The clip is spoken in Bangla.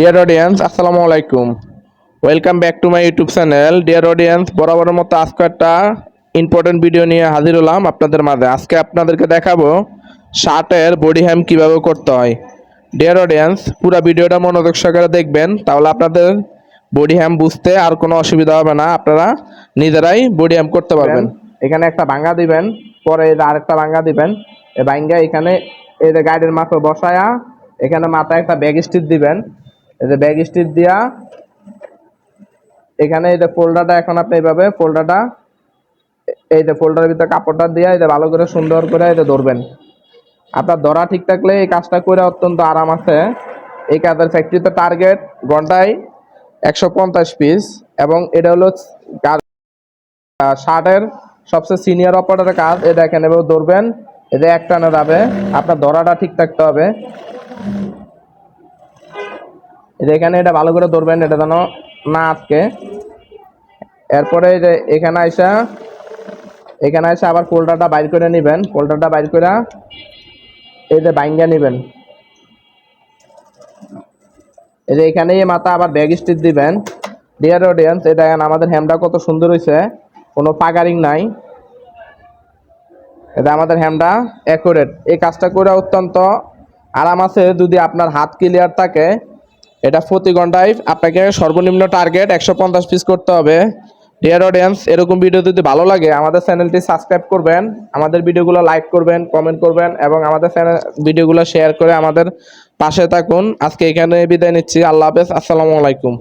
ডিয়ার অডিয়েন্স আসসালামু আলাইকুম welcome back to my YouTube channel dear audience বরাবরের মতো আজকে একটা ইম্পর্টেন্ট ভিডিও নিয়ে হাজির হলাম আপনাদের মাঝে। আজকে আপনাদেরকে দেখাবো শার্টের বডি হ্যাম কীভাবে করতে হয়। ডিয়ার অডিয়েন্স পুরো ভিডিওটা মনোযোগ সহকারে দেখবেন তাহলে আপনাদের বডি হ্যাম বুঝতে আর কোনো অসুবিধা হবে না। আপনারা নিজেরাই বডি হ্যাম করতে পারবেন। এখানে একটা ভাঙ্গা দিবেন পরে আরেকটা ভাঙ্গা দিবেন। এই ভাঙ্গা এখানে এই যে গাড়ির মাথা বসায়া এখানে মাথায় একটা ব্যাগ স্টিচ দিবেন। যে ব্যাগ স্টিচ দিয়া, এখানে এই যে ফোল্ডারটা এখন আপনি এইভাবে ফোল্ডারটা, এই যে ফোল্ডারের ভিতরে কাপড়টা দিয়ে এটা ভালো করে সুন্দর করে এই যে ধরবেন। আপনার ধরা ঠিক থাকলে এই কাজটা করে অত্যন্ত আরাম আছে। এই কাজের ফ্যাক্টরিতে টার্গেট ঘন্টায় একশো পঞ্চাশ পিস এবং এটা হলো শার্টের সবচেয়ে সিনিয়র অপারেটরের কাজ। এটা এখানে ধরবেন এটা এক টানে যাবে। আপনার ধরাটা ঠিক থাকতে হবে। এই এখানে এটা ভালো করে ধরবেন, এটা যেন না আটকে। এরপরে এখানে আইসা, এখানে এসে আবার ফোল্ডারটা বাইর করে নেবেন। ফোল্ডারটা বাইর করে এই যে বাইঙ্গা নেবেন। এই যে এখানে মাথা আবার ব্যাগ স্টিচ দিবেন। ডিয়ার অডিয়েন্স এটা দেখেন আমাদের হ্যামটা কত সুন্দর হয়েছে কোনো পাগারিং নাই। এটা আমাদের হ্যামটা অ্যাকুরেট এই কাজটা করে অত্যন্ত আরাম আছে যদি আপনার হাত ক্লিয়ার থাকে। এটা প্রতি ঘন্টায় আপনাকে সর্বনিম্ন টার্গেট একশো পঞ্চাশ পিস করতে হবে। ডিয়ার অডিয়েন্স এরকম ভিডিও যদি ভালো লাগে, আমাদের চ্যানেলটি সাবস্ক্রাইব করবেন, আমাদের ভিডিওগুলো লাইক করবেন কমেন্ট করবেন, এবং আমাদের চ্যানেল ভিডিওগুলো শেয়ার করে আমাদের পাশে থাকুন। আজকে এখানে বিদায় নিচ্ছি। আল্লাহ হাফেজ, আসসালামু আলাইকুম।